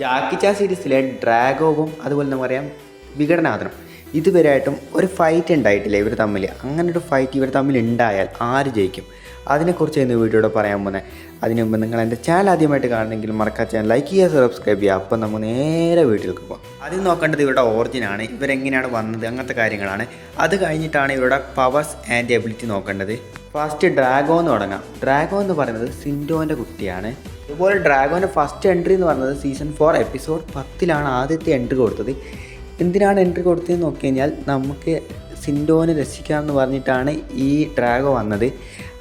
ജാക്കി ചാ സീരീസിലെ ഡ്രാഗോവും അതുപോലെ നമുക്ക് പറയാം വിഘടനാഥനും ഇതുവരെയായിട്ടും ഒരു ഫൈറ്റ് ഉണ്ടായിട്ടില്ല ഇവർ തമ്മിൽ അങ്ങനൊരു ഫൈറ്റ് ഇവർ തമ്മിൽ ഉണ്ടായാൽ ആര് ജയിക്കും? അതിനെക്കുറിച്ച് ഇന്ന് വീഡിയോയുടെ പറയാൻ പോകുന്നത് അതിന് മുമ്പ് നിങ്ങൾ എന്റെ ചാനൽ ആദ്യമായിട്ട് കാണണമെങ്കിൽ മറക്കാ ചാനൽ ലൈക്ക് ചെയ്യുക സബ്സ്ക്രൈബ് ചെയ്യുക. അപ്പം നമുക്ക് നേരെ വീട്ടിലേക്ക് പോകാം. ആദ്യം നോക്കേണ്ടത് ഇവരുടെ ഓറിജിനാണ് ഇവരെങ്ങനെയാണ് വന്നത്? അങ്ങനത്തെ കാര്യങ്ങളാണ്. അത് കഴിഞ്ഞിട്ടാണ് ഇവരുടെ പവേഴ്സ് ആൻഡ് എബിലിറ്റി നോക്കേണ്ടത്. ഫസ്റ്റ് ഡ്രാഗോ എന്ന് തുടങ്ങാം. ഡ്രാഗോ എന്ന് പറയുന്നത് സിൻഡോന്റെ കുട്ടിയാണ്. അതുപോലെ ഡ്രാഗോന്റെ ഫസ്റ്റ് എൻട്രി എന്ന് പറയുന്നത് സീസൺ ഫോർ എപ്പിസോഡ് പത്തിലാണ് ആദ്യത്തെ എൻട്രി കൊടുത്തത്. എന്തിനാണ് എൻട്രി കൊടുത്തതെന്ന് നോക്കി കഴിഞ്ഞാൽ നമുക്ക് സിൻഡോനെ രസിക്കാമെന്ന് പറഞ്ഞിട്ടാണ് ഈ ഡ്രാഗോ വന്നത്.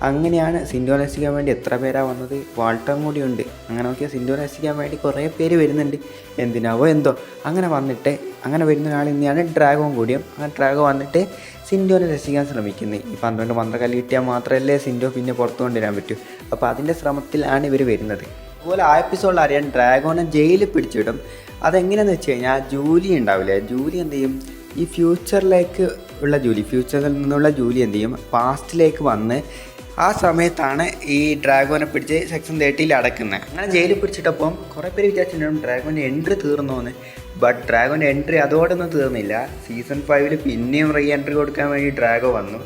അങ്ങനെയാണ് സിൻഡോനെ രക്ഷിക്കാൻ വേണ്ടി എത്ര പേരാണ് വന്നത്? വാൾട്ടറും കൂടി ഉണ്ട്. അങ്ങനെ നോക്കിയാൽ സിൻഡോനെ രക്ഷിക്കാൻ വേണ്ടി കുറേ പേര് വരുന്നുണ്ട്. എന്തിനാവോ എന്തോ. അങ്ങനെ വന്നിട്ട് അങ്ങനെ വരുന്ന ഒരാൾ തന്നെയാണ് ഡ്രാഗോ കൂടിയും. അങ്ങനെ ഡ്രാഗോ വന്നിട്ട് സിൻഡോനെ രക്ഷിക്കാൻ ശ്രമിക്കുന്നത് ഈ പന്ത്രണ്ട് മന്ത്രകല്ല് കിട്ടിയാൽ മാത്രമല്ലേ സിൻഡോ പിന്നെ പുറത്തു കൊണ്ടുവരാൻ പറ്റൂ. അപ്പോൾ അതിന്റെ ശ്രമത്തിലാണ് ഇവർ വരുന്നത്. അതുപോലെ ആ എപ്പിസോഡിൽ അറിയാൻ ഡ്രാഗോനെ ജയിലിൽ പിടിച്ചിടും. അതെങ്ങനെയാണെന്ന് വെച്ച് കഴിഞ്ഞാൽ ജൂലി ഉണ്ടാവില്ലേ? ജൂലി എന്ത് ചെയ്യും? ഈ ഫ്യൂച്ചറിലേക്ക് ഉള്ള ജൂലി ഫ്യൂച്ചറിൽ നിന്നുള്ള ജൂലി എന്ത് ചെയ്യും? പാസ്റ്റിലേക്ക് വന്ന് ആ സമയത്താണ് ഈ ഡ്രാഗോനെ പിടിച്ച് സെക്ഷൻ തേർട്ടിയിൽ അടക്കുന്നത്. അങ്ങനെ ജയിലിൽ പിടിച്ചിട്ടപ്പം കുറേ പേര് വിചാരിച്ചിട്ടുണ്ടാവും ഡ്രാഗോന്റെ എൻട്രി തീർന്നു എന്ന് ബട്ട് ഡ്രാഗോന്റെ എൻട്രി അതോടൊന്നും തീർന്നില്ല. സീസൺ ഫൈവിൽ പിന്നെയും റീ എൻട്രി കൊടുക്കാൻ വേണ്ടി ഡ്രാഗോ വന്നു.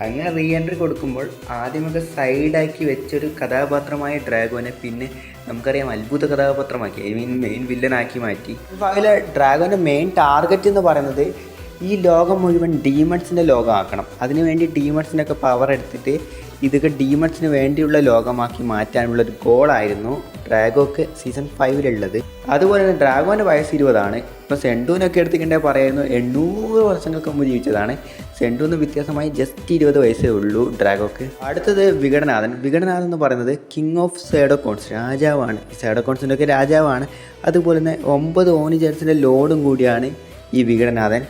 അങ്ങനെ റീ എൻട്രി കൊടുക്കുമ്പോൾ ആദ്യമൊക്കെ സൈഡാക്കി വെച്ചൊരു കഥാപാത്രമായ ഡ്രാഗോനെ പിന്നെ നമുക്കറിയാം അത്ഭുത കഥാപാത്രമാക്കി. ഐ മീൻ മെയിൻ വില്ലനാക്കി മാറ്റി. അതിൽ ഡ്രാഗോന്റെ മെയിൻ ടാർഗറ്റ് എന്ന് പറയുന്നത് ഈ ലോകം മുഴുവൻ ഡീമൺസിന്റെ ലോകമാക്കണം. അതിനുവേണ്ടി ഡീമൺസിനൊക്കെ പവർ എടുത്തിട്ട് ഇതൊക്കെ ഡീമൺസിന് വേണ്ടിയുള്ള ലോകമാക്കി മാറ്റാനുള്ള ഒരു ഗോളായിരുന്നു ഡ്രാഗോക്ക് സീസൺ ഫൈവിലുള്ളത് അതുപോലെ തന്നെ ഡ്രാഗോന്റെ വയസ്സ് ഇരുപതാണ്. ഇപ്പോൾ സെൻഡൂനൊക്കെ എടുത്തിട്ടുണ്ടെങ്കിൽ പറയുന്നു എണ്ണൂറ് വർഷങ്ങൾക്ക് മുമ്പ് ജീവിച്ചതാണ്. സെൻഡൂന്ന് വ്യത്യാസമായി ജസ്റ്റ് ഇരുപത് വയസ്സേ ഉള്ളൂ ഡ്രാഗോക്ക്. അടുത്തത് വിഘടനാഥൻ. വിഘടനാഥൻ എന്ന് പറയുന്നത് കിങ് ഓഫ് സേഡോകോൺസ് രാജാവാണ്. സേഡോകോൺസിന്റെ ഒക്കെ രാജാവാണ്. അതുപോലെ തന്നെ ഒമ്പത് ഓണിജേഴ്സിന്റെ ലോഡും കൂടിയാണ് ഈ വിഘടനാഥൻ.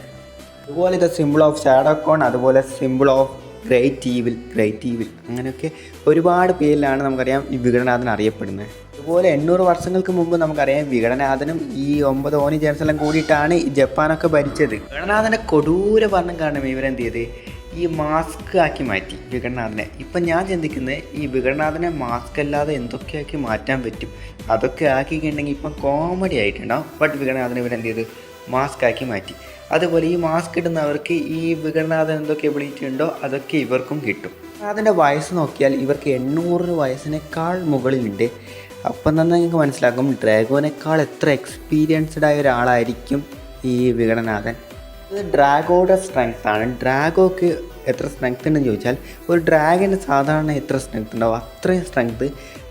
അതുപോലെ ഇത് സിമ്പിൾ ഓഫ് സാഡോക്കോൺ അതുപോലെ symbol of great evil great evil അങ്ങനെയൊക്കെ ഒരുപാട് പേരിലാണ് നമുക്കറിയാം ഈ വിഘടനാഥൻ അറിയപ്പെടുന്നത്. അതുപോലെ എണ്ണൂറ് വർഷങ്ങൾക്ക് മുമ്പ് നമുക്കറിയാം വിഘടനാഥനും ഈ ഒമ്പത് ഓനി ജനസെല്ലാം കൂടിയിട്ടാണ് ജപ്പാനൊക്കെ ഭരിച്ചത്. വിഘടനാഥന്റെ കൊടൂര ഭരണം കാരണം ഇവരെന്ത് ചെയ്ത്? ഈ മാസ്ക് ആക്കി മാറ്റി വിഘടനാഥനെ. ഇപ്പം ഞാൻ ചിന്തിക്കുന്നത് ഈ വിഘടനാഥനെ മാസ്ക് അല്ലാതെ എന്തൊക്കെയാക്കി മാറ്റാൻ പറ്റും? അതൊക്കെ ആക്കിയിട്ടുണ്ടെങ്കിൽ ഇപ്പം കോമഡി ആയിട്ടുണ്ടാവും. ബട്ട് വിഘടനാഥനെ ഇവരെന്ത് ചെയ്ത്? മാസ്ക് ആക്കി മാറ്റി. അതുപോലെ ഈ മാസ്ക് ഇടുന്നവർക്ക് ഈ വിഘടനാഥൻ എന്തൊക്കെ എബിലിറ്റി ഉണ്ടോ അതൊക്കെ ഇവർക്കും കിട്ടും. അതിന്റെ വയസ്സ് നോക്കിയാൽ ഇവർക്ക് എണ്ണൂറ് വയസ്സിനേക്കാൾ മുകളിലുണ്ട്. അപ്പം തന്നെ നിങ്ങൾക്ക് മനസ്സിലാക്കും ഡ്രാഗോനേക്കാൾ എത്ര എക്സ്പീരിയൻസ്ഡ് ആയ ഒരാളായിരിക്കും ഈ വിഘടനാഥൻ ഇത് ഡ്രാഗോയുടെ സ്ട്രെങ്ത് ആണ്. ഡ്രാഗോക്ക് എത്ര സ്ട്രെങ്ത് ഉണ്ടെന്ന് ചോദിച്ചാൽ ഒരു ഡ്രാഗന് സാധാരണ എത്ര സ്ട്രെങ്ത് ഉണ്ടാവും? അത്രയും സ്ട്രെങ്ത്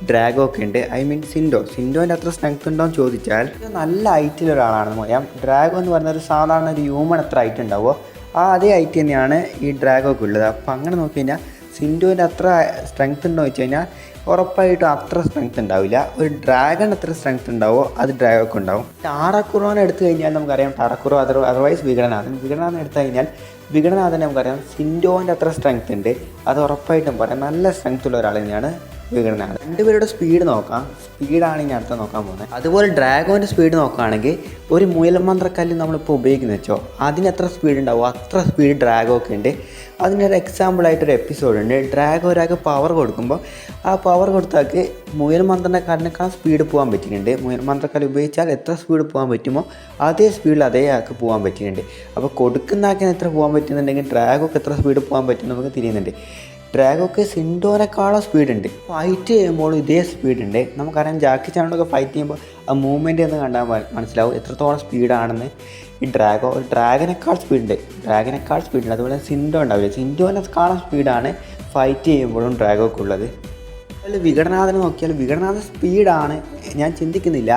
ഡ്രാഗൊക്കെ ഉണ്ട്. ഐ മീൻ സിൻഡോ സിൻഡോന്റെ അത്ര സ്ട്രെങ്ത് ഉണ്ടോ എന്ന് ചോദിച്ചാൽ നല്ല ഹൈറ്റിൽ ഒരാളാണെന്ന് പറയാം ഡ്രാഗോ എന്ന് പറഞ്ഞാൽ സാധാരണ ഒരു ഹ്യൂമൺ എത്ര ഹൈറ്റ് ഉണ്ടാവുമോ ആ അതേ ഹൈറ്റ് തന്നെയാണ് ഈ ഡ്രാഗോക്ക് ഉള്ളത്. അപ്പം അങ്ങനെ നോക്കി കഴിഞ്ഞാൽ സിൻഡോന്റെ അത്ര സ്ട്രെങ്ത് ഉണ്ടോ വെച്ച് കഴിഞ്ഞാൽ ഉറപ്പായിട്ടും അത്ര സ്ട്രെങ്ത് ഉണ്ടാവില്ല. ഒരു ഡ്രാഗൺ എത്ര സ്ട്രെങ്ത് ഉണ്ടാവോ അത് ഡ്രാഗൊക്കെ ഉണ്ടാവും. ടാറക്കുറോനെ എടുത്തു കഴിഞ്ഞാൽ നമുക്കറിയാം. ടാറക്കുറോ അതർ അതർവൈസ് വിഘടനാഥൻ വിഘടനാഥൻ എടുത്തു കഴിഞ്ഞാൽ വിഘടനാഥൻ നമുക്കറിയാം സിൻഡോന്റെ അത്ര സ്ട്രെങ്ത് ഉണ്ട്. അത് ഉറപ്പായിട്ടും പറയാം. നല്ല സ്ട്രെങ്ത് ഉള്ള ഒരാൾ തന്നെയാണ് വിഘടനാഥൻ രണ്ടുപേരുടെ സ്പീഡ് നോക്കാം. സ്പീഡാണ് ഇനി അടുത്ത നോക്കാൻ പോകുന്നത്. അതുപോലെ ഡ്രാഗോന്റെ സ്പീഡ് നോക്കുകയാണെങ്കിൽ ഒരു മുയൽമന്ത്രക്കല്ല് നമ്മളിപ്പോൾ ഉപയോഗിക്കുന്ന വെച്ചോ അതിന് എത്ര സ്പീഡ് ഉണ്ടാവും? അത്ര സ്പീഡ് ഡ്രാഗോ ഒക്കെ ഉണ്ട്. അതിനൊരു എക്സാമ്പിളായിട്ടൊരു എപ്പിസോഡ് ഉണ്ട്. ഡ്രാഗോ ഒരാൾക്ക് പവർ കൊടുക്കുമ്പോൾ ആ പവർ കൊടുത്താൾക്ക് മുയൽമന്ത്രന്റെ കാലിനേക്കാൾ സ്പീഡ് പോകാൻ പറ്റിയിട്ടുണ്ട് മുയൽമന്ത്രക്കല്ല് ഉപയോഗിച്ചാൽ എത്ര സ്പീഡ് പോകാൻ പറ്റുമോ അതേ സ്പീഡിൽ അതേ ആൾക്ക് പോകാൻ പറ്റിയിട്ടുണ്ട് അപ്പോൾ കൊടുക്കുന്ന ആൾക്കിന് എത്ര പോകാൻ പറ്റുന്നുണ്ടെങ്കിൽ ഡ്രാഗോക്ക് എത്ര സ്പീഡ് പോകാൻ പറ്റും നമുക്ക് തിരിയുന്നുണ്ട്. ഡ്രാഗോക്ക് സ്പീഡ് ഉണ്ട് ഫൈറ്റ് ചെയ്യുമ്പോൾ ഇതേ സ്പീഡ് ഉണ്ട് നമുക്കറിയാം ജാക്കി ചാണ്ടൊക്കെ ഫൈറ്റ് ചെയ്യുമ്പോൾ ആ മൂവ്മെന്റ് എന്ന് കണ്ടാൽ മനസ്സിലാവും എത്രത്തോളം സ്പീഡാണെന്ന്. ഈ ഡ്രാഗോ ഡ്രാഗനേക്കാൾ സ്പീഡ് ഉണ്ട് ഡ്രാഗനേക്കാൾ സ്പീഡ് ഉണ്ട് അതുപോലെ സിൻഡോ ഉണ്ടാവില്ല? സിൻഡോനെക്കാളും സ്പീഡാണ് ഫൈറ്റ് ചെയ്യുമ്പോഴും ഡ്രാഗോക്കുള്ളത് അതിൽ വിഘടനാഥനെ നോക്കിയാൽ വിഘടനാഥ സ്പീഡാണ് ഞാൻ ചിന്തിക്കുന്നില്ല.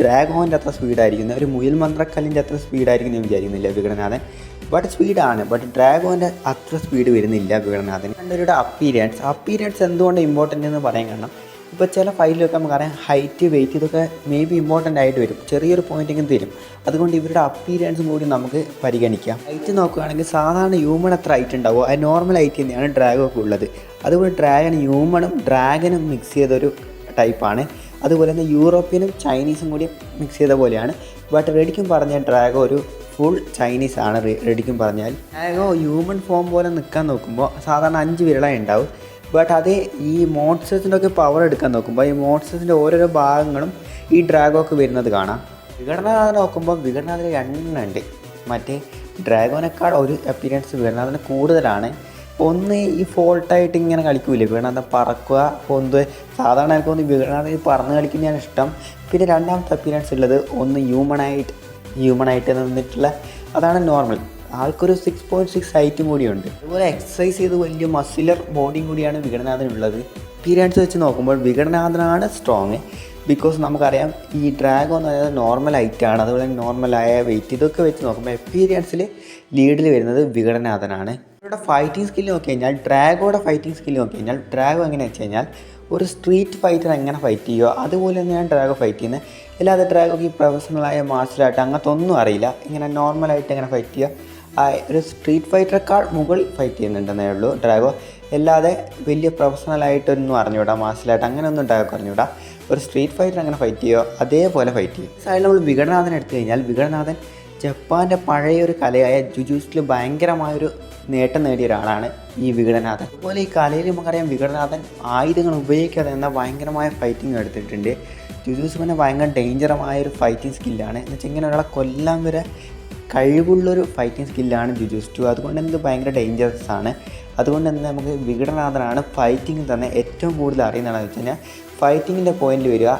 ഡ്രാഗോന്റെ അത്ര സ്പീഡായിരിക്കുന്നത് ഒരു മുയൽ മന്ത്രക്കല്ലിന്റെ അത്ര സ്പീഡായിരിക്കും ഞാൻ വിചാരിക്കുന്നില്ല വിഘടനാഥൻ. ബട്ട് സ്പീഡാണ് ബട്ട് ഡ്രാഗോന്റെ അത്ര സ്പീഡ് വരുന്നില്ല വിഘടനാഥൻ. രണ്ടുപേരുടെ അപ്പീരിയൻസ് അപ്പീരിയൻസ് എന്തുകൊണ്ട് ഇമ്പോർട്ടന്റ് എന്ന് പറയാൻ കാരണം ഇപ്പോൾ ചില ഫയലിലൊക്കെ നമുക്കറിയാം ഹൈറ്റ് വെയിറ്റ് ഇതൊക്കെ മേ ബി ഇമ്പോർട്ടന്റ് ആയിട്ട് വരും. ചെറിയൊരു പോയിന്റെങ്കിലും തരും. അതുകൊണ്ട് ഇവരുടെ അപ്പീരിയൻസും കൂടി നമുക്ക് പരിഗണിക്കാം. ഹൈറ്റ് നോക്കുകയാണെങ്കിൽ സാധാരണ ഹ്യൂമൺ എത്ര ഹൈറ്റ് ഉണ്ടാവുമോ അത് നോർമൽ ഹൈറ്റ് തന്നെയാണ് ഡ്രാഗൊക്കെ ഉള്ളത്. അതുപോലെ ഡ്രാഗൺ ഹ്യൂമണും ഡ്രാഗനും മിക്സ് ചെയ്തൊരു ടൈപ്പാണ് അതുപോലെ തന്നെ യൂറോപ്യനും ചൈനീസും കൂടി മിക്സ് ചെയ്ത പോലെയാണ്. ബട്ട് റെഡിക്കും പറഞ്ഞ ഡ്രാഗോ ഒരു ഫുൾ ചൈനീസ് ആണ് റെഡിക്കും പറഞ്ഞാൽ ഡ്രാഗോ ഹ്യൂമൻ ഫോം പോലെ നിൽക്കാൻ നോക്കുമ്പോൾ സാധാരണ അഞ്ച് വിരളേ ഉണ്ടാവും. ബട്ട് അതേ ഈ മോൺസ്റ്റേഴ്സിന്റെ ഒക്കെ പവർ എടുക്കാൻ നോക്കുമ്പോൾ ഈ മോൺസ്റ്റേഴ്സിന്റെ ഓരോരോ ഭാഗങ്ങളും ഈ ഡ്രാഗോക്ക് വരുന്നത് കാണാം. വിഘടനാഥനെ നോക്കുമ്പോൾ വിഘടനാഥന് രണ്ടെണ്ണം ഉണ്ട്. മറ്റേ ഡ്രാഗോനേക്കാൾ ഒരു അപ്പീരിയൻസ് വിഘടനാഥന് കൂടുതലാണ്. ഒന്ന് ഈ ഫോൾട്ടായിട്ട് ഇങ്ങനെ കളിക്കൂലേ? വികടനാഥൻ പറക്കുക പൊന്ത് സാധാരണ എനിക്ക് ഒന്ന് വികടനാഥൻ ഈ പറന്ന് കളിക്കുന്നതാണ് ഇഷ്ടം. പിന്നെ രണ്ടാമത്തെ അപ്പീരിയൻസ് ഉള്ളത് ഒന്ന് ഹ്യൂമണായിട്ട് ഹ്യൂമണായിട്ട് നിന്നിട്ടുള്ള അതാണ് നോർമൽ ആൾക്കൊരു സിക്സ് പോയിന്റ് സിക്സ് ഹൈറ്റും കൂടിയുണ്ട് അതുപോലെ എക്സസൈസ് ചെയ്ത് വലിയ മസിലർ ബോഡിയും കൂടിയാണ് വിഘടനാഥനുള്ളത്. അപ്പീരിയൻസ് വെച്ച് നോക്കുമ്പോൾ വിഘടനാഥനാണ് സ്ട്രോങ് ബിക്കോസ് നമുക്കറിയാം ഈ ഡ്രാഗോ എന്ന് പറയുന്നത് നോർമൽ ഹൈറ്റാണ് അതുപോലെ നോർമലായ വെയിറ്റ് ഇതൊക്കെ വെച്ച് നോക്കുമ്പോൾ എപ്പീരിയൻസിൽ ലീഡിൽ വരുന്നത് വികടനാഥനാണ് ഇവരുടെ ഫൈറ്റിംഗ് സ്കില്ല് നോക്കി കഴിഞ്ഞാൽ ഡ്രാഗോയുടെ ഫൈറ്റിംഗ് സ്കില്ല് നോക്കി കഴിഞ്ഞാൽ ഡ്രാഗോ എങ്ങനെയാണെന്ന് വെച്ച് കഴിഞ്ഞാൽ ഒരു സ്ട്രീറ്റ് ഫൈറ്റർ എങ്ങനെ ഫൈറ്റ് ചെയ്യുമോ അതുപോലെ തന്നെയാണ് ഡ്രാഗോ ഫൈറ്റ് ചെയ്യുന്നത്. അല്ലാതെ ഡ്രാഗോക്ക് ഈ പ്രൊഫഷണലായ മാർഷൽ ആർട്ട് അങ്ങനത്തെ ഒന്നും അറിയില്ല. ഇങ്ങനെ നോർമലായിട്ട് എങ്ങനെ ഫൈറ്റ് ചെയ്യുക ഒരു സ്ട്രീറ്റ് ഫൈറ്ററേക്കാൾ മുകളിൽ ഫൈറ്റ് ചെയ്യുന്നുണ്ടെന്നേ ഉള്ളൂ ഡ്രാഗോ അല്ലാതെ വലിയ പ്രൊഫഷണലായിട്ടൊന്നും അറിഞ്ഞുവിടാം മാർഷൽ ആർട്ട് അങ്ങനെയൊന്നും ഡ്രാഗോ അറിഞ്ഞുവിടാം ഒരു സ്ട്രീറ്റ് ഫൈറ്റർ അങ്ങനെ ഫൈറ്റ് ചെയ്യുമോ അതേപോലെ ഫൈറ്റ് ചെയ്യും. സൈഡിൽ നമ്മൾ വികടനാഥൻ എടുത്തു കഴിഞ്ഞാൽ വികടനാഥൻ ജപ്പാന്റെ പഴയൊരു കലയായ ജുജൂസിൽ ഭയങ്കരമായൊരു നേട്ടം നേടിയ ഒരാളാണ് ഈ വികടനാഥൻ അതുപോലെ ഈ കലയിൽ നമുക്കറിയാം വികടനാഥൻ ആയുധങ്ങൾ ഉപയോഗിക്കാതെ എന്ന ഭയങ്കരമായ ഫൈറ്റിംഗ് എടുത്തിട്ടുണ്ട്. ജുജൂസ് പിന്നെ ഭയങ്കര ഡേഞ്ചറമായ ഒരു ഫൈറ്റിംഗ് സ്കില്ലാണ് എന്ന് വെച്ചാൽ ഇങ്ങനെ ഒരാളെ കൊല്ലാൻ വരെ കഴിവുള്ളൊരു ഫൈറ്റിംഗ് സ്കില്ലാണ് ജുജൂസ് ടു അതുകൊണ്ട് തന്നെ ഇത് ഭയങ്കര ഡേഞ്ചറസ് ആണ്. അതുകൊണ്ട് തന്നെ നമുക്ക് വികടനാഥനാണ് ഫൈറ്റിംഗ് തന്നെ ഏറ്റവും കൂടുതൽ അറിയുന്നതെന്ന് വെച്ച് കഴിഞ്ഞാൽ ഫൈറ്റിങ്ങിന്റെ പോയിന്റ് വരിക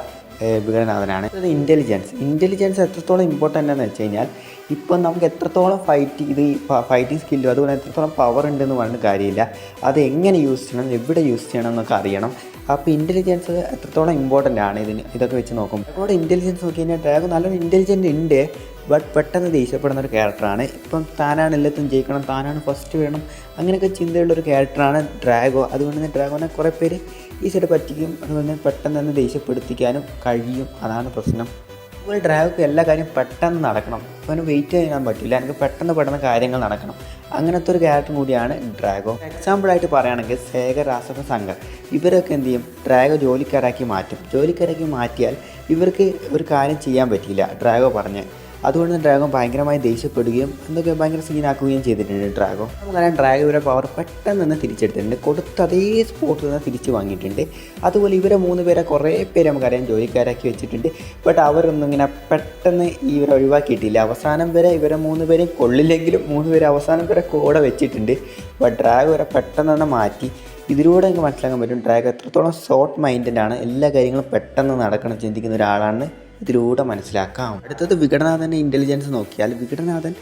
ഏഹ് വികടനാഥനാണ് അത് ഇന്റലിജൻസ് ഇന്റലിജൻസ് എത്രത്തോളം ഇമ്പോർട്ടന്റ് എന്ന് വെച്ച് കഴിഞ്ഞാൽ ഇപ്പം നമുക്ക് എത്രത്തോളം ഫൈറ്റ് ഇത് ഫൈറ്റിംഗ് സ്കില്ലും അതുപോലെ എത്രത്തോളം പവർ ഉണ്ടെന്ന് പറഞ്ഞിട്ട് കാര്യമില്ല. അത് എങ്ങനെ യൂസ് ചെയ്യണം എവിടെ യൂസ് ചെയ്യണം എന്നൊക്കെ അറിയണം. അപ്പോൾ ഇന്റലിജൻസ് എത്രത്തോളം ഇമ്പോർട്ടന്റ് ആണ് ഇതിന് ഇതൊക്കെ വെച്ച് നോക്കും ഡ്രാഗോയുടെ ഇന്റലിജൻസ് നോക്കി കഴിഞ്ഞാൽ ഡ്രാഗൺ നല്ലൊരു ഇന്റലിജന്റ് ഉണ്ട്. ബട്ട് പെട്ടെന്ന് ദേഷ്യപ്പെടുന്ന ഒരു ക്യാരക്ടറാണ് ഇപ്പം താനാണ് എല്ലാത്തും ജയിക്കണം താനാണ് ഫസ്റ്റ് വേണം. അങ്ങനെയൊക്കെ ചിന്തയുള്ള ഒരു ക്യാരക്ടറാണ് ഡ്രാഗോ അതുകൊണ്ട് തന്നെ ഡ്രാഗോനെ കുറേ പേര് ഈ സൈഡ് പറ്റിക്കും. അതുപോലെ തന്നെ പെട്ടെന്ന് തന്നെ ദേഷ്യപ്പെടുത്തിക്കാനും കഴിയും. അതാണ് പ്രശ്നം. അതുപോലെ ഡ്രാഗോക്ക് എല്ലാ കാര്യവും പെട്ടെന്ന് നടക്കണം. അവന് വെയിറ്റ് ചെയ്യാൻ പറ്റില്ല. എനിക്ക് പെട്ടെന്ന് പെട്ടെന്ന് കാര്യങ്ങൾ നടക്കണം. അങ്ങനത്തെ ഒരു ക്യാരക്ടർ കൂടിയാണ് ഡ്രാഗോ എക്സാമ്പിളായിട്ട് പറയുകയാണെങ്കിൽ സേഗ രാസക സംഘർ ഇവരൊക്കെ എന്ത് ചെയ്യും? ഡ്രാഗോ ജോലിക്കാരാക്കി മാറ്റും. ജോലിക്കാരാക്കി മാറ്റിയാൽ ഇവർക്ക് ഒരു കാര്യം ചെയ്യാൻ പറ്റിയില്ല. ഡ്രാഗോ പറഞ്ഞ് അതുകൊണ്ട് ഡ്രാഗോൺ ഭയങ്കരമായി ദേഷ്യപ്പെടുകയും എന്തൊക്കെ ഭയങ്കര സീനാക്കുകയും ചെയ്തിട്ടുണ്ട് ഡ്രാഗോ അങ്ങനെ ഡ്രാഗോ ഇവരെ പവർ പെട്ടെന്ന് തന്നെ തിരിച്ചെടുത്തിട്ടുണ്ട്. കൊടുത്ത അതേ സ്പോട്ടിൽ നിന്ന് തിരിച്ച് വാങ്ങിയിട്ടുണ്ട്. അതുപോലെ ഇവരെ മൂന്ന് പേരെ കുറേ പേര് നമുക്കറിയാം ജോലിക്കാരാക്കി വെച്ചിട്ടുണ്ട്. ബട്ട് അവരൊന്നും ഇങ്ങനെ പെട്ടെന്ന് ഇവരെ ഒഴിവാക്കിയിട്ടില്ല. അവസാനം വരെ ഇവരെ മൂന്ന് പേരെയും കൊള്ളില്ലെങ്കിലും മൂന്ന് പേര് അവസാനം വരെ കൂടെ വെച്ചിട്ടുണ്ട്. ബട്ട് ഡ്രാഗോ വരെ പെട്ടെന്ന് തന്നെ മാറ്റി. ഇതിലൂടെ നമുക്ക് മനസ്സിലാക്കാൻ പറ്റും ഡ്രാഗ് എത്രത്തോളം ഷോർട്ട് മൈൻഡഡ് ആണ്. എല്ലാ കാര്യങ്ങളും പെട്ടെന്ന് നടക്കണം ചിന്തിക്കുന്ന ഒരാളാണ് ഇതിലൂടെ മനസ്സിലാക്കാം. അടുത്തത് വികടനാഥന്റെ ഇന്റലിജൻസ് നോക്കിയാൽ വികടനാഥൻ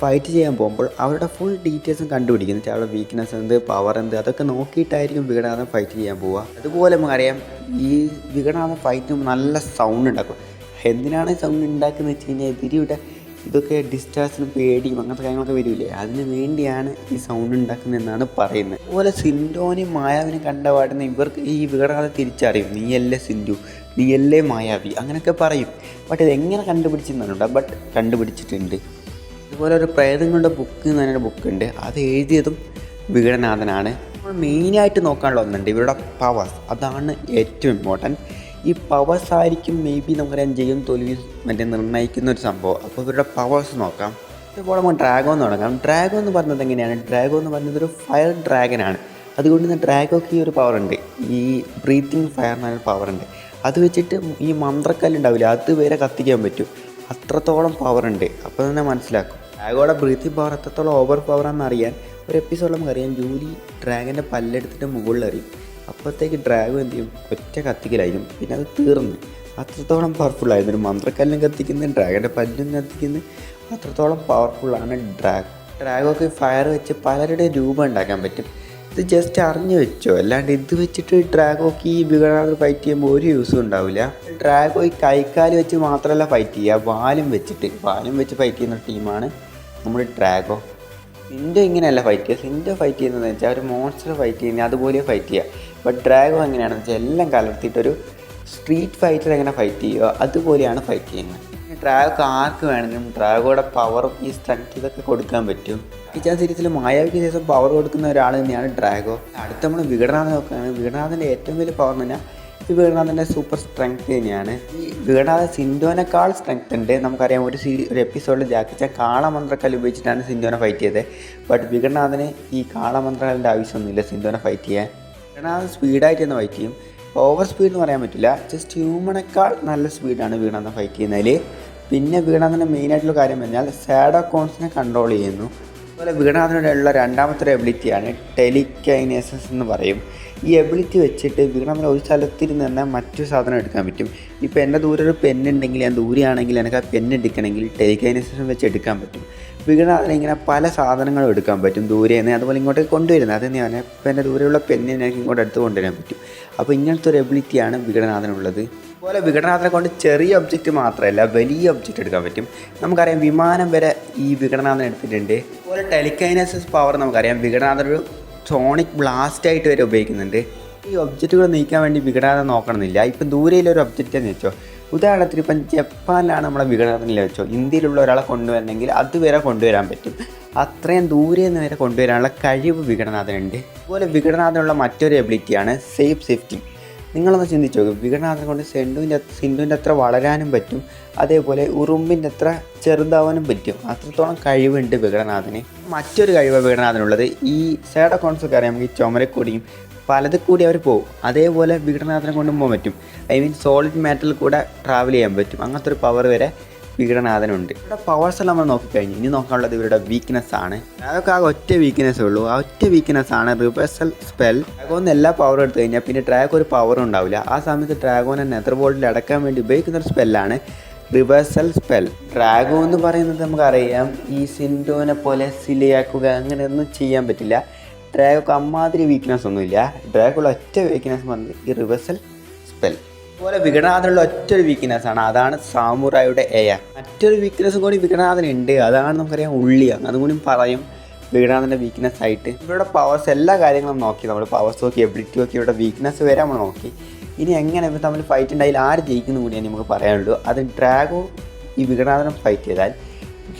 ഫൈറ്റ് ചെയ്യാൻ പോകുമ്പോൾ അവരുടെ ഫുൾ ഡീറ്റെയിൽസും കണ്ടുപിടിക്കും എന്ന് വെച്ചാൽ അവരുടെ വീക്ക്നെസ് എന്ത് പവർ എന്ത് അതൊക്കെ നോക്കിയിട്ടായിരിക്കും വികടനാഥൻ ഫൈറ്റ് ചെയ്യാൻ പോവുക. അതുപോലെ നമുക്കറിയാം ഈ വികടനാഥൻ ഫൈറ്റ് നല്ല സൗണ്ട് ഉണ്ടാക്കും. എന്തിനാണ് സൗണ്ട് ഉണ്ടാക്കുന്നത് വെച്ച് കഴിഞ്ഞാൽ എതിരിയുടെ ഇതൊക്കെ ഡിസ്റ്റാൻസിനും പേടിയും അങ്ങനത്തെ കാര്യങ്ങളൊക്കെ വരില്ലേ അതിന് വേണ്ടിയാണ് ഈ സൗണ്ട് ഉണ്ടാക്കുന്നതെന്നാണ് പറയുന്നത്. അതുപോലെ സിന്ധുവിനെ മായാവിനെ കണ്ട പാടുന്ന ഇവർക്ക് ഈ വികടനാഥൻ തിരിച്ചറിയും. നീയല്ലേ നീ നീയല്ലേ മായാവി? അങ്ങനെയൊക്കെ പറയും. ബട്ട് ഇത് എങ്ങനെ കണ്ടുപിടിച്ചെന്നുണ്ട് ബട്ട് കണ്ടുപിടിച്ചിട്ടുണ്ട്. അതുപോലെ ഒരു പ്രേതങ്ങളുടെ ബുക്ക് എന്ന് പറഞ്ഞൊരു ബുക്കുണ്ട് അത് എഴുതിയതും വികടനാഥനാണ്. മെയിനായിട്ട് നോക്കാനുള്ള ഒന്നുണ്ട്. ഇവരുടെ പവേഴ്സ് അതാണ് ഏറ്റവും ഇമ്പോർട്ടന്റ് ഈ പവേഴ്സ് ആയിരിക്കും മേ ബി നമുക്കറിയാം ജയും തോൽവിയും മറ്റേ നിർണയിക്കുന്ന ഒരു സംഭവം. അപ്പോൾ ഇവരുടെ പവേഴ്സ് നോക്കാം. ഇതുപോലെ നമുക്ക് ഡ്രാഗോ എന്ന് തുടങ്ങാം. ഡ്രാഗോ എന്ന് പറഞ്ഞത് എങ്ങനെയാണ്? ഡ്രാഗോ എന്ന് പറയുന്നത് ഒരു ഫയർ ഡ്രാഗനാണ് അതുകൊണ്ട് തന്നെ ഡ്രാഗോക്ക് ഈ ഒരു പവർ ഉണ്ട്. ഈ ബ്രീത്തിങ് ഫയർ എന്നൊരു പവർ ഉണ്ട്. അത് വെച്ചിട്ട് ഈ മന്ത്രക്കല്ലുണ്ടാവില്ല അത് വരെ കത്തിക്കാൻ പറ്റും. അത്രത്തോളം പവർ ഉണ്ട്. അപ്പോൾ തന്നെ മനസ്സിലാക്കും. ഡ്രാഗോടെ ബ്രീത്തിങ് പവർ എത്രത്തോളം ഓവർ പവർ അറിയാൻ ഒരു എപ്പിസോഡിൽ നമുക്കറിയാം. ജൂലി ഡ്രാഗന്റെ പല്ലെടുത്തിട്ട് മുകളിൽ എറിയും. അപ്പോഴത്തേക്ക് ഡ്രാഗോ എന്ത് ചെയ്യും? ഒറ്റ കത്തിക്കലായിരിക്കും. പിന്നെ അത് തീർന്ന്. അത്രത്തോളം പവർഫുൾ ആയിരുന്നു. ഒരു മന്ത്രക്കല്ലും കത്തിക്കുന്നത് ഡ്രാഗന്റെ പല്ലും കത്തിക്കുന്നത് അത്രത്തോളം പവർഫുള്ളാണ് ഡ്രാഗ് ഡ്രാഗൊക്കെ ഫയർ വെച്ച് പലരുടെ രൂപം ഉണ്ടാക്കാൻ പറ്റും. ഇത് ജസ്റ്റ് അറിഞ്ഞു വെച്ചോ? അല്ലാണ്ട് ഇത് വെച്ചിട്ട് ഡ്രാഗോക്ക് ഈ വികടനാഥ് ഫൈറ്റ് ചെയ്യുമ്പോൾ ഒരു യൂസും ഉണ്ടാവില്ല. ഡ്രാഗോ ഈ കൈക്കാൽ വെച്ച് മാത്രമല്ല ഫൈറ്റ് ചെയ്യുക. വാലും വെച്ചിട്ട്. വാലും വെച്ച് ഫൈറ്റ് ചെയ്യുന്ന ടീമാണ് നമ്മുടെ ഡ്രാഗോ സിൻഡോ ഇങ്ങനെയല്ല ഫൈറ്റ് ചെയ്യുക. സിൻഡോ ഫൈറ്റ് ചെയ്യുന്നതെന്ന് വെച്ചാൽ ഒരു മോൺസ്റ്റർ ഫൈറ്റ് ചെയ്യുന്നത് അതുപോലെ ഫൈറ്റ് ചെയ്യുക. ബട്ട് ഡ്രാഗോ എങ്ങനെയാണെന്ന് വെച്ചാൽ എല്ലാം കലർത്തിയിട്ടൊരു സ്ട്രീറ്റ് ഫൈറ്റർ എങ്ങനെ ഫൈറ്റ് ചെയ്യുക അതുപോലെയാണ് ഫൈറ്റ് ചെയ്യുന്നത്. ഡ്രാഗോക്ക് ആർക്ക് വേണമെങ്കിലും ഡ്രാഗോയുടെ പവറും ഈ സ്ട്രെങ്ത് ഇതൊക്കെ കൊടുക്കാൻ പറ്റും. കിച്ചാൻ സീരീസിൽ മായാവിക്ക് ശേഷം പവർ കൊടുക്കുന്ന ഒരാൾ തന്നെയാണ് ഡ്രാഗോ അടുത്ത നമ്മൾ വികടനാഥൻ നോക്കുകയാണ് വികടനാഥന്റെ ഏറ്റവും വലിയ പവർ പറഞ്ഞാൽ ഈ വികടനാഥന്റെ സൂപ്പർ സ്ട്രെങ്ത് തന്നെയാണ്. ഈ വികടനാഥൻ സിന്ധുവിനേക്കാൾ സ്ട്രെങ്ത് ഉണ്ട്. നമുക്കറിയാം ഒരു സീ ഒരു എപ്പിസോഡിൽ ജാക്കിച്ച കാളമന്ത്രക്കല്ല് ഉപയോഗിച്ചിട്ടാണ് സിന്ധുവിനെ ഫൈറ്റ് ചെയ്തത്. ബട്ട് വികടനാഥന് ഈ കാളമന്ത്രക്കല്ലിന്റെ ആവശ്യമൊന്നുമില്ല സിന്ധുവിനെ ഫൈറ്റ് ചെയ്യാൻ. വികടനാഥൻ സ്പീഡായിട്ട് തന്നെ ഫൈറ്റ് ചെയ്യും. ഓവർ സ്പീഡ് എന്ന് പറയാൻ പറ്റില്ല. ജസ്റ്റ് ഹ്യൂമണേക്കാൾ നല്ല സ്പീഡാണ് വീണെന്ന് ഫൈറ്റ് ചെയ്യുന്നതിൽ പിന്നെ വികടനാഥന്റെ മെയിനായിട്ടുള്ള കാര്യം പറഞ്ഞാൽ സാഡോകോൺസിനെ കൺട്രോൾ ചെയ്യുന്നു. അതുപോലെ വികടനാഥനുള്ള രണ്ടാമത്തെ ഒരു എബിലിറ്റിയാണ് ടെലികൈനേസസ് എന്ന് പറയും. ഈ എബിലിറ്റി വെച്ചിട്ട് വികടനാഥൻ ഒരു സ്ഥലത്തിരുന്ന് തന്നെ മറ്റു സാധനം എടുക്കാൻ പറ്റും. ഇപ്പോൾ എന്റെ ദൂരെ ഒരു പെന്നുണ്ടെങ്കിൽ ഞാൻ ദൂരെയാണെങ്കിൽ എനിക്ക് ആ പെന്ന് എടുക്കണമെങ്കിൽ ടെലിക്കൈനേസസ് വെച്ച് എടുക്കാൻ പറ്റും. വികടനാഥൻ ഇങ്ങനെ പല സാധനങ്ങളും എടുക്കാൻ പറ്റും. ദൂരെ നിന്ന് അതുപോലെ ഇങ്ങോട്ട് കൊണ്ടുവരുന്നത്. അത് ഞാൻ ഇപ്പം എന്റെ ദൂരെയുള്ള പെന്നെ എനിക്ക് ഇങ്ങോട്ട് എടുത്ത് കൊണ്ടുവരാൻ പറ്റും. അപ്പോൾ ഇങ്ങനത്തെ ഒരു എബിലിറ്റിയാണ് വികടനാഥനുള്ളത് അതുപോലെ വികടനാഥനെ കൊണ്ട് ചെറിയ ഒബ്ജക്റ്റ് മാത്രമല്ല വലിയ ഒബ്ജക്റ്റ് എടുക്കാൻ പറ്റും. നമുക്കറിയാം വിമാനം വരെ ഈ വികടനാഥൻ എടുത്തിട്ടുണ്ട്. അതുപോലെ ടെലിക്കൈനസിസ് പവർ നമുക്കറിയാം. വികടനാഥൻ ഒരു സോണിക് ബ്ലാസ്റ്റായിട്ട് വരെ ഉപയോഗിക്കുന്നുണ്ട്. ഈ ഒബ്ജക്റ്റുകൾ നീക്കാൻ വേണ്ടി വിഘടനം നോക്കണമെന്നില്ല. ഇപ്പം ദൂരെയുള്ള ഒരു ഒബ്ജക്റ്റ് എന്ന് വെച്ചോ. ഉദാഹരണത്തിന് ഇപ്പം ജപ്പാനിലാണ് നമ്മളെ വിഘടനത്തിൽ വെച്ചോ. ഇന്ത്യയിലുള്ള ഒരാളെ കൊണ്ടുവരണമെങ്കിൽ അതുവരെ കൊണ്ടുവരാൻ പറ്റും. അത്രയും ദൂരെ നിന്ന് വരെ കൊണ്ടുവരാനുള്ള കഴിവ് വിഘടനാഥനുണ്ട്. അതുപോലെ വിഘടനാഥനുള്ള മറ്റൊരു എബിലിറ്റിയാണ് സേഫ് സേഫ്റ്റി നിങ്ങളൊന്ന് ചിന്തിച്ചു നോക്കും. വിഘടനാഥനെ കൊണ്ട് സെൻഡുവിന്റെ സിന്ധുവിന്റെ അത്ര വളരാനും പറ്റും. അതേപോലെ ഉറുമ്പിന്റെ അത്ര ചെറുതാവാനും പറ്റും. അത്രത്തോളം കഴിവുണ്ട് വികടനാഥന് മറ്റൊരു കഴിവ് വികടനാഥനുള്ളത് ഈ സൈഡ് അക്കൗണ്ട്സ് ഒക്കെ അറിയാം. ഈ ചുമരക്കൂടിയും പലതിൽ കൂടി അവർ പോകും അതേപോലെ വികടനാഥനെ കൊണ്ടും പോകാൻ പറ്റും. ഐ മീൻ സോളിഡ് മാറ്ററിൽ കൂടെ ട്രാവൽ ചെയ്യാൻ പറ്റും. അങ്ങനത്തെ ഒരു പവർ വരെ വികടനാഥനുണ്ട് ഇവിടെ പവേഴ്സ് എല്ലാം നമ്മൾ നോക്കിക്കഴിഞ്ഞു. ഇനി നോക്കാനുള്ളത് ഇവരുടെ വീക്ക്നെസ് ആണ്. അതൊക്കെ ആ ഒറ്റ വീക്ക്നെസ് ഉള്ളൂ. ആ ഒറ്റ വീക്ക്നെസ് ആണ് റിവേഴ്സൽ സ്പെൽ ഡ്രാഗോന്ന് എല്ലാ പവറും എടുത്തു കഴിഞ്ഞാൽ പിന്നെ ഡ്രാഗോ ഒരു പവറും ഉണ്ടാവില്ല. ആ സമയത്ത് ഡ്രാഗോനെ നെതർ ബോൾഡിൽ അടക്കാൻ വേണ്ടി ഉപയോഗിക്കുന്ന ഒരു സ്പെല്ലാണ് റിവേഴ്സൽ സ്പെൽ ഡ്രാഗോ എന്ന് പറയുന്നത് നമുക്കറിയാം. ഈ സിൻഡോനെ പോലെ സിലിയാക്കുക അങ്ങനെയൊന്നും ചെയ്യാൻ പറ്റില്ല. ഡ്രാഗോക്ക് അമ്മാതിരി വീക്ക്നെസ് ഒന്നുമില്ല. ഡ്രാഗോ ഒറ്റ വീക്ക്നെസ് പറഞ്ഞത് ഈ റിവേഴ്സൽ സ്പെൽ അതുപോലെ വികടനാഥനുള്ള ഒറ്റൊരു വീക്ക്നെസ് ആണ്. അതാണ് സാമുറായുടെ എയർ മറ്റൊരു വീക്ക്നെസ്സും കൂടി വികടനാഥനുണ്ട് അതാണ് നമുക്കറിയാം ഉള്ളിയാണ് അതുകൂടി പറയും വികടനാഥന്റെ വീക്ക്നെസ് ആയിട്ട്. ഇവരുടെ പവേഴ്സ് എല്ലാ കാര്യങ്ങളും നോക്കി. നമ്മൾ പവേഴ്സ് നോക്കി എബിലിറ്റി നോക്കി ഇവരുടെ വീക്ക്നെസ് വരെ നമ്മൾ നോക്കി. ഇനി എങ്ങനെ ഇവർ തമ്മിൽ ഫൈറ്റ് ഉണ്ടായാലും ആര് ജയിക്കുന്നു കൂടിയാണ് നമുക്ക് പറയാനുള്ളൂ. അത് ഡ്രാഗോ ഈ വികടനാഥനം ഫൈറ്റ് ചെയ്താൽ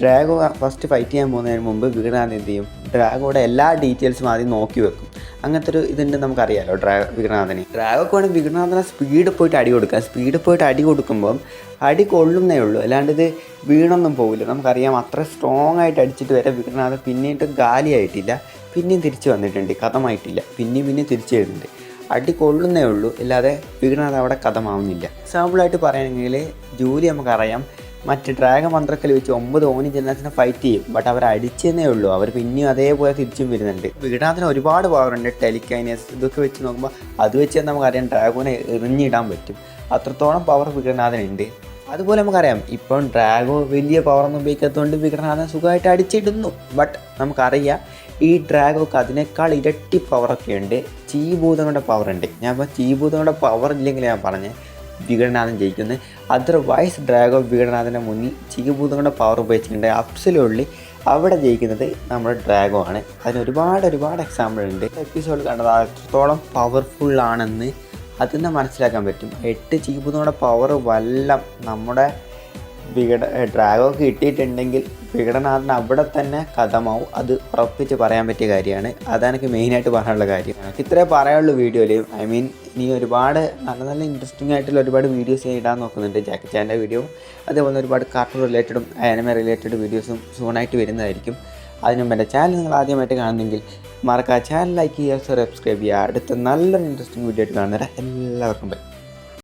ഡ്രാഗോ ഫസ്റ്റ് ഫൈറ്റ് ചെയ്യാൻ പോകുന്നതിന് മുമ്പ് വികടനാഥൻ എന്ത് ചെയ്യും? ഡ്രാഗോയുടെ എല്ലാ ഡീറ്റെയിൽസും ആദ്യം നോക്കി വെക്കും. അങ്ങനത്തെ ഒരു ഇതുണ്ട് നമുക്കറിയാലോ ഡ്രാ വികടനാഥന് ഡ്രാഗോക്ക് വേണമെങ്കിൽ വികടനാഥനെ സ്പീഡ് പോയിട്ട് അടി കൊടുക്കുക സ്പീഡ് പോയിട്ട് അടി കൊടുക്കുമ്പം അടി കൊള്ളുന്നേ ഉള്ളൂ. അല്ലാണ്ട് ഇത് വീണൊന്നും പോകില്ല നമുക്കറിയാം അത്ര സ്ട്രോങ് ആയിട്ട് അടിച്ചിട്ട് വരെ വികടനാഥൻ പിന്നീട്ട് ഗാലിയായിട്ടില്ല പിന്നെയും തിരിച്ചു വന്നിട്ടുണ്ട്. കഥമായിട്ടില്ല. പിന്നെയും പിന്നെയും തിരിച്ചു വരുന്നുണ്ട്. അടി കൊള്ളുന്നേ ഉള്ളൂ. അല്ലാതെ വികടനാഥൻ അവിടെ കഥമാവുന്നില്ല. എക്സാമ്പിളായിട്ട് പറയുകയാണെങ്കിൽ ജൂലി നമുക്കറിയാം. മറ്റ് ഡ്രാഗൺ മന്ത്രക്കൽ വെച്ച് ഒമ്പത് ഓനി ജനറേഷനെ ഫൈറ്റ് ചെയ്യും. ബട്ട് അവർ അടിച്ചെന്നേ ഉള്ളൂ. അവർ പിന്നെയും അതേപോലെ തിരിച്ചും വരുന്നുണ്ട്. വിടാതിന് ഒരുപാട് പവറുണ്ട് ടെലിക്കൈനസ് ഇതൊക്കെ വെച്ച് നോക്കുമ്പോൾ അത് വെച്ച് നമുക്കറിയാം ഡ്രാഗോനെ എറിഞ്ഞിടാൻ പറ്റും. അത്രത്തോളം പവർ വിഘടനാഥനുണ്ട്. അതുപോലെ നമുക്കറിയാം ഇപ്പം ഡ്രാഗോ വലിയ പവറൊന്നും ഉപയോഗിക്കാത്തതുകൊണ്ട് വിഘടനാഥൻ സുഖമായിട്ട് അടിച്ചിടുന്നു. ബട്ട് നമുക്കറിയാം ഈ ഡ്രാഗോക്ക് അതിനേക്കാൾ ഇരട്ടി പവറൊക്കെ ഉണ്ട് ചീഭൂതങ്ങളുടെ പവർ ഉണ്ട്. ഞാൻ ഇപ്പോൾ ചീഭൂതങ്ങളുടെ പവർ ഇല്ലെങ്കിൽ ഞാൻ പറഞ്ഞേ. വികടനാഥൻ ജയിക്കുന്നത് അതർവൈസ് ഡ്രാഗോ വികടനാഥന്റെ മുന്നിൽ ചികിഭൂതങ്ങളുടെ പവർ ഉപയോഗിച്ചിട്ടുണ്ട് അപ്സലുള്ളി അവിടെ ജയിക്കുന്നത് നമ്മുടെ ഡ്രാഗോ ആണ്. അതിന് ഒരുപാട് ഒരുപാട് എക്സാമ്പിൾ ഉണ്ട്. എപ്പിസോഡ് കണ്ടത് അത്രത്തോളം പവർഫുൾ ആണെന്ന് അതിൽ നിന്ന് മനസ്സിലാക്കാൻ പറ്റും. എട്ട് ചികിഭൂതങ്ങളുടെ പവർ വല്ല നമ്മുടെ വികട ഡ്രാഗോ കിട്ടിയിട്ടുണ്ടെങ്കിൽ വികടനാഥൻ അവിടെ തന്നെ കഥമാവും. അത് ഉറപ്പിച്ച് പറയാൻ പറ്റിയ കാര്യമാണ്. അതാണ് എനിക്ക് മെയിനായിട്ട് പറയാനുള്ള കാര്യം. എനിക്ക് ഇത്രേ പറയാനുള്ളൂ വീഡിയോയിൽ ഐ മീൻ ഇനി ഒരുപാട് നല്ല നല്ല ഇൻട്രസ്റ്റിംഗ് ആയിട്ടുള്ള ഒരുപാട് വീഡിയോസ് ഞാൻ ഇടാൻ നോക്കുന്നുണ്ട്. ജാക്കി ചാന്റെ വീഡിയോ അതേപോലെ ഒരുപാട് കാർട്ടൂൺ റിലേറ്റഡും ആനിമ റിലേറ്റഡ് വീഡിയോസും സൂണായിട്ട് വരുന്നതായിരിക്കും. അതിനു എന്റെ ചാനൽ നിങ്ങൾ ആദ്യമായിട്ട് കാണുന്നെങ്കിൽ മറക്കാ ചാനൽ ലൈക്ക് ചെയ്യുക സബ്സ്ക്രൈബ് ചെയ്യുക. അടുത്ത നല്ലൊരു ഇൻട്രസ്റ്റിംഗ് വീഡിയോ ആയിട്ട് കാണുന്നവരെ എല്ലാവർക്കും ബൈ